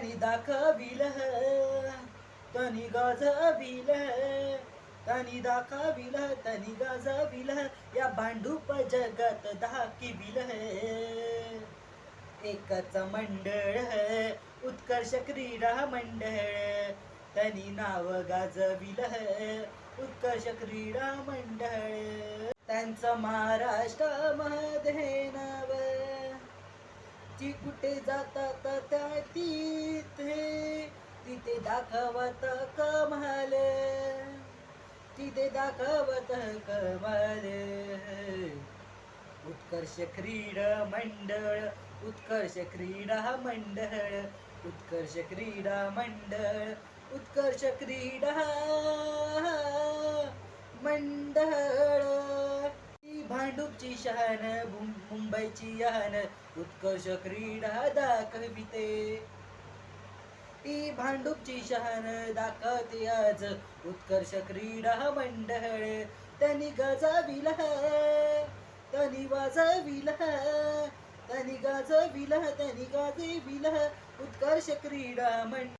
त्यांनी दाखविल त्यांनी गाजविल त्यांनी दाखविल त्यांनी गाजविल या भांडूप जगत दाखविल एकच मंडळ उत्कर्ष क्रीडा मंडळ त्यांनी नाव गाजविल उत्कर्ष क्रीडा मंडळ त्यांचं महाराष्ट्रामध्ये नाव ती कुठे जातात त्या तिथे तिथे दाखवत कमाल. तिथे दाखवत कमाल. उत्कर्ष क्रीडा मंडळ उत्कर्ष क्रीडा मंडळ उत्कर्ष क्रीडा मंडळ उत्कर्ष क्रीडा ती भांडूपची शहाण मुंबईची यान उत्कर्ष क्रीडा दाखविते. ती भांडूपची शहाण दाखवते आज उत्कर्ष क्रीडा मंडळ. त्यांनी गजाविल त्यांनी वाजविल त्यांनी गाजविल त्यांनी गाजविल उत्कर्ष क्रीडा मंडळ.